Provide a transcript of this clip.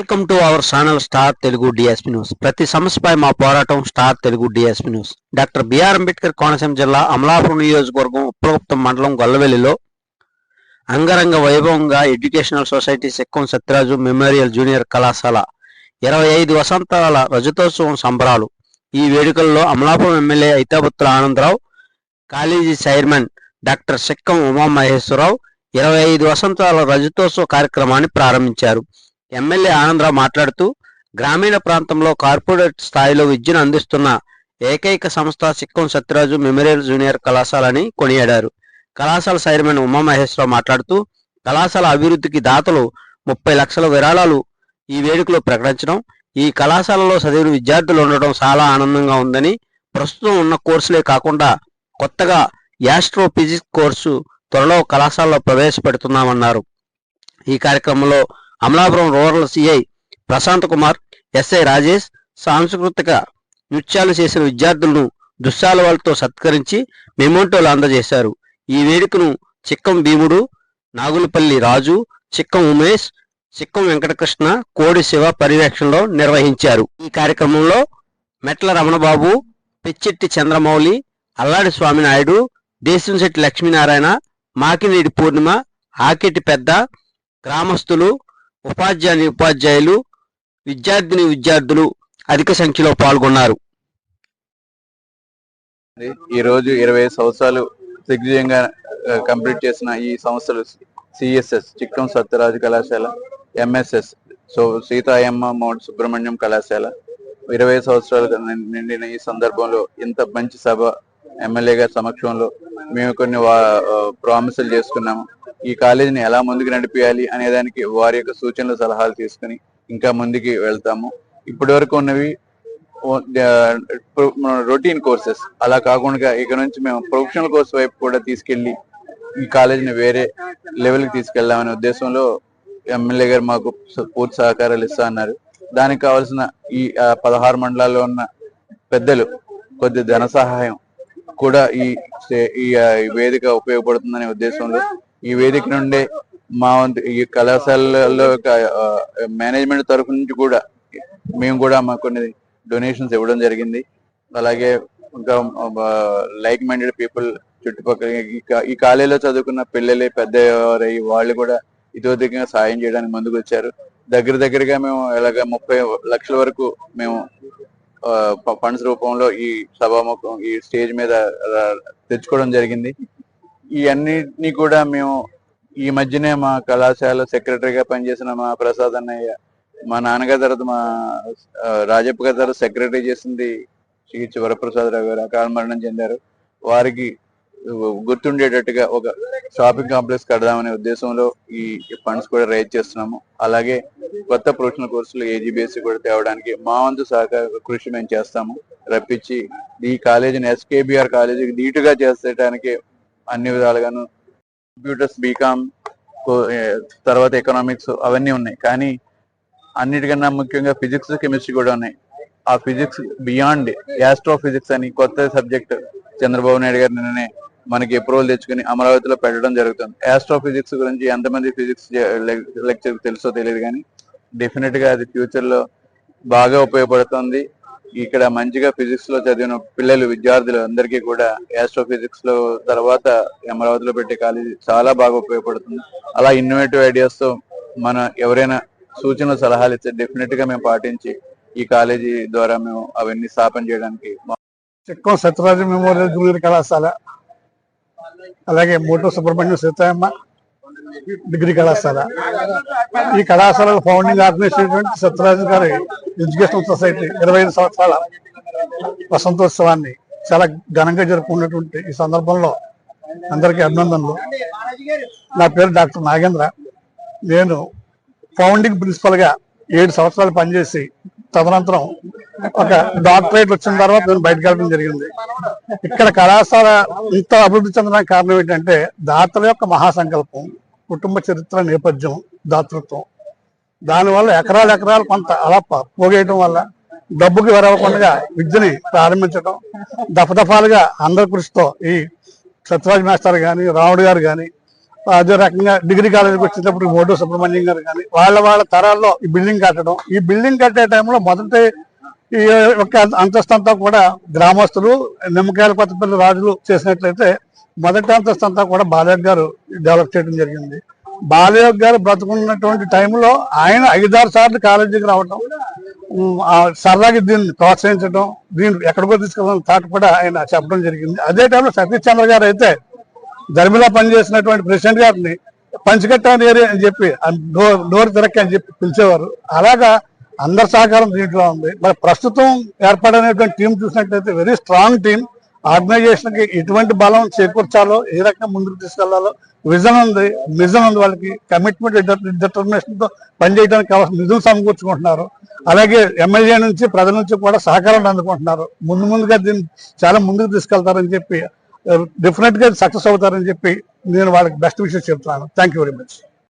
Welcome to our channel star Telugu DSP news. ప్రతి సమస్యపై మా పోరాటం star Telugu DSP news. Doctor B R Ambedkar Konaseema జిల్లా అమలాపురం నియోజకవర్గం ఉప్పలగుప్తం మండలం గొల్లవెల్లిలో అంగరంగ వైభవంగా educational society Sikkam Satyaraju memorial junior కళాశాల ఇరవై ఐదు వసంతాల రజతోత్సవం సంబరాలు. ఈ వేడుకల్లో Amalapuram MLA Aithabathula Anandarao college chairman doctor Sikkam Umamaheswararao ఇరవై ఐదు వసంతాల రజతోత్సవ కార్యక్రమాన్ని ప్రారంభించారు. ఎమ్మెల్యే ఆనందరావు మాట్లాడుతూ గ్రామీణ ప్రాంతంలో కార్పొరేట్ స్థాయిలో విద్యను అందిస్తున్న ఏకైక సంస్థ సిక్కం సత్యరాజు మెమోరియల్ జూనియర్ కళాశాల అని కొనియాడారు. కళాశాల చైర్మన్ ఉమామహేశ్వరరావు మాట్లాడుతూ కళాశాల అభివృద్ధికి దాతలు ముప్పై లక్షల విరాళాలు ఈ వేడుకలో ప్రకటించడం ఈ కళాశాలలో చదివిన విద్యార్థులు ఉండడం చాలా ఆనందంగా ఉందని ప్రస్తుతం ఉన్న కోర్సులే కాకుండా కొత్తగా యాస్ట్రోఫిజిక్స్ కోర్సు త్వరలో కళాశాలలో ప్రవేశపెడుతున్నామన్నారు. ఈ కార్యక్రమంలో Amalapuram rural CI Prashant Kumar SI Rajesh సాంస్కృతిక నృత్యాలు చేసిన విద్యార్థులను దుశ్శాలవాలతో సత్కరించి మెమోంటోలు అందజేశారు. ఈ వేడుకను చిక్కం భీముడు నాగులపల్లి రాజు చిక్కం ఉమేష్ చిక్కం వెంకటకృష్ణ కోడి శివ పర్యవేక్షణలో నిర్వహించారు. ఈ కార్యక్రమంలో మెట్ల రమణబాబు పిచ్చెట్టి చంద్రమౌళి అల్లాడి స్వామినాయుడు దేశంశెట్టి లక్ష్మీనారాయణ మాకినీడి పూర్ణిమ ఆకెటి పెద్ద గ్రామస్తులు ఉపాధ్యాయుని ఉపాధ్యాయులు విద్యార్థిని విద్యార్థులు అధిక సంఖ్యలో పాల్గొన్నారు. ఈ రోజు ఇరవై ఐదు సంవత్సరాలు దిగ్విజయంగా కంప్లీట్ చేసిన ఈ సంస్థలు సిఎస్ఎస్ చిక్కం సత్యరాజు కళాశాల ఎంఎస్ఎస్ సో సీతాయమ్మ మౌంట్ సుబ్రహ్మణ్యం కళాశాల. ఇరవై సంవత్సరాలు నిండిన ఈ సందర్భంలో ఇంత మంచి సభ ఎమ్మెల్యే గారి సమక్షంలో మేము కొన్ని ప్రామిసులు చేసుకున్నాము. ఈ కాలేజీని ఎలా ముందుకు నడిపించాలి అనే దానికి వారి యొక్క సూచనలు సలహాలు తీసుకుని ఇంకా ముందుకి వెళ్తాము. ఇప్పటి వరకు ఉన్నవి రొటీన్ కోర్సెస్. అలా కాకుండా ఇక నుంచి మేము ప్రొఫెషనల్ కోర్స్ వైపు కూడా తీసుకెళ్ళి ఈ కాలేజీని వేరే లెవెల్కి తీసుకెళ్దామనే ఉద్దేశంలో ఎమ్మెల్యే గారు మాకు పూర్తి సహకారాలు ఇస్తా అన్నారు. దానికి కావాల్సిన ఈ పదహారు మండలాల్లో ఉన్న పెద్దలు కొద్ది ధన సహాయం కూడా ఈ ఈ వేదిక ఉపయోగపడుతుందనే ఉద్దేశంలో ఈ వేదిక నుండే మా ఈ కళాశాలలో మేనేజ్మెంట్ తరఫు నుంచి కూడా మేము కూడా మాకు కొన్ని డొనేషన్స్ ఇవ్వడం జరిగింది. అలాగే ఇంకా లైక్ మైండెడ్ పీపుల్ చుట్టుపక్కల ఈ కాలేజీలో చదువుకున్న పిల్లలే పెద్ద వాళ్ళు కూడా ఇతోధికంగా సాయం చేయడానికి ముందుకు వచ్చారు. దగ్గర దగ్గరగా మేము ఇలాగ ముప్పై లక్షల వరకు మేము ఫండ్స్ రూపంలో ఈ సభాముఖం ఈ స్టేజ్ మీద తెచ్చుకోవడం జరిగింది. ఈ అన్నిటినీ కూడా మేము ఈ మధ్యనే మా కళాశాల సెక్రటరీగా పనిచేసిన మా ప్రసాద్ అన్నయ్య మా నాన్నగారి తర్వాత మా రాజప్ప గారి తర్వాత సెక్రటరీ చేసింది శ్రీ వరప్రసాద్ రావు గారు అకాల మరణం చెందారు. వారికి గుర్తుండేటట్టుగా ఒక షాపింగ్ కాంప్లెక్స్ కడదామనే ఉద్దేశంలో ఈ ఫండ్స్ కూడా రైజ్ చేస్తున్నాము. అలాగే కొత్త ప్రొఫెషనల్ కోర్సులు ఏజీబీఎస్సీ కూడా తేవడానికి మా వంతు సహకార కృషి మేము చేస్తాము. రప్పించి ఈ కాలేజీని ఎస్కేబిఆర్ కాలేజీకి నీటుగా చేసేటానికి అన్ని విధాలుగాను కంప్యూటర్స్ బీకామ్ తర్వాత ఎకనామిక్స్ అవన్నీ ఉన్నాయి. కానీ అన్నిటికన్నా ముఖ్యంగా ఫిజిక్స్ కెమిస్ట్రీ కూడా ఉన్నాయి. ఆ ఫిజిక్స్ బియాండ్ యాస్ట్రో ఫిజిక్స్ అని కొత్త సబ్జెక్ట్ చంద్రబాబు నాయుడు గారు నిన్ననే మనకి అప్రూవల్ తెచ్చుకుని అమరావతిలో పెట్టడం జరుగుతుంది. యాస్ట్రో ఫిజిక్స్ గురించి ఎంతమంది ఫిజిక్స్ లెక్చర్ తెలుసో తెలియదు కానీ డెఫినెట్గా అది ఫ్యూచర్లో బాగా ఉపయోగపడుతుంది. ఇక్కడ మంచిగా ఫిజిక్స్లో చదివిన పిల్లలు విద్యార్థులు అందరికీ కూడా యాస్ట్రో ఫిజిక్స్లో తర్వాత అమరావతిలో పెట్టే కాలేజీ చాలా బాగా ఉపయోగపడుతుంది. అలా ఇన్నోవేటివ్ ఐడియాస్తో మన ఎవరైనా సూచనలు సలహాలు ఇస్తే డెఫినెట్గా మేము పాటించి ఈ కాలేజీ ద్వారా మేము అవన్నీ స్థాపన చేయడానికి చిక్కం సత్యరాజు మెమోరియల్ జూనియర్ కళాశాల అలాగే మోటో సుబ్రహ్మణ్యం సీతాయమ్మ డిగ్రీ కళాశాల ఈ కళాశాల ఫౌండింగ్ ఆర్గనైజేషన్ సత్యరాజు గారి ఎడ్యుకేషనల్ సొసైటీ ఇరవై ఐదు సంవత్సరాల వసంతోత్సవాన్ని చాలా ఘనంగా జరుపుకున్నటువంటి ఈ సందర్భంలో అందరికీ అభినందనలు. నా పేరు డాక్టర్ నాగేంద్ర. నేను ఫౌండింగ్ ప్రిన్సిపల్గా ఏడు సంవత్సరాలు పనిచేసి తదనంతరం ఒక డాక్టరేట్ వచ్చిన తర్వాత నేను బయటకు వెళ్ళడం జరిగింది. ఇక్కడ కళాశాల ఇంత అభివృద్ధి చెందడానికి కారణం ఏంటంటే దాతల యొక్క మహాసంకల్పం. కుటుంబ చరిత్ర నేపథ్యం దాతృత్వం. దానివల్ల ఎకరాలు ఎకరాలు కొంత అలా పోగేయటం వల్ల డబ్బుకి వెరవకుండా విద్యని ప్రారంభించడం దఫదఫాలుగా అందరి కృషితో ఈ సత్యరాజ్ మాస్టర్ కానీ రాముడు గారు కానీ అదే రకంగా డిగ్రీ కాలేజీకి వచ్చేటప్పుడు మోటో సుబ్రహ్మణ్యం గారు కానీ వాళ్ళ వాళ్ళ తరాల్లో ఈ బిల్డింగ్ కట్టడం. ఈ బిల్డింగ్ కట్టే టైంలో మొదటి ఈ యొక్క అంతస్తంతా కూడా గ్రామస్తులు నిమ్మకాయల కొత్తపల్లి రాజులు చేసినట్లయితే మొదటి అంతస్తు అంతా కూడా బాలయ్య గారు డెవలప్ చేయడం జరిగింది. బాలయ్య గారు బ్రతుకున్నటువంటి టైంలో ఆయన ఐదారు సార్లు కాలేజీకి రావడం సరదాగా దీన్ని ప్రోత్సహించడం దీన్ని ఎక్కడికో తీసుకెళ్ళడం థాట్ కూడా ఆయన చెప్పడం జరిగింది. అదే టైంలో సతీష్ చంద్ర గారు అయితే ధర్మిలా పనిచేసినటువంటి ప్రెసిడెంట్ గారిని పంచకట్టాని ఏరియా అని చెప్పి డోర్ డోర్ తిరక్క అని చెప్పి పిలిచేవారు. అలాగా అందరి సహకారం దీంట్లో ఉంది. మరి ప్రస్తుతం ఏర్పడినటువంటి టీం చూసినట్లయితే వెరీ స్ట్రాంగ్ టీం ఆర్గనైజేషన్కి ఎటువంటి బలం చేకూర్చాలో ఏ రకంగా ముందుకు తీసుకెళ్ళాలో విజన్ ఉంది విజన్ ఉంది. వాళ్ళకి కమిట్మెంట్ డిటర్మినేషన్తో పనిచేయడానికి కావాల్సిన నిధులు సమకూర్చుకుంటున్నారు. అలాగే ఎమ్మెల్యే నుంచి ప్రజల నుంచి కూడా సహకారం అందుకుంటున్నారు. ముందు ముందుగా దీన్ని చాలా ముందుకు తీసుకెళ్తారని చెప్పి డెఫినెట్గా సక్సెస్ అవుతారని చెప్పి నేను వాళ్ళకి బెస్ట్ విషయం చెప్తున్నాను. Thank you very much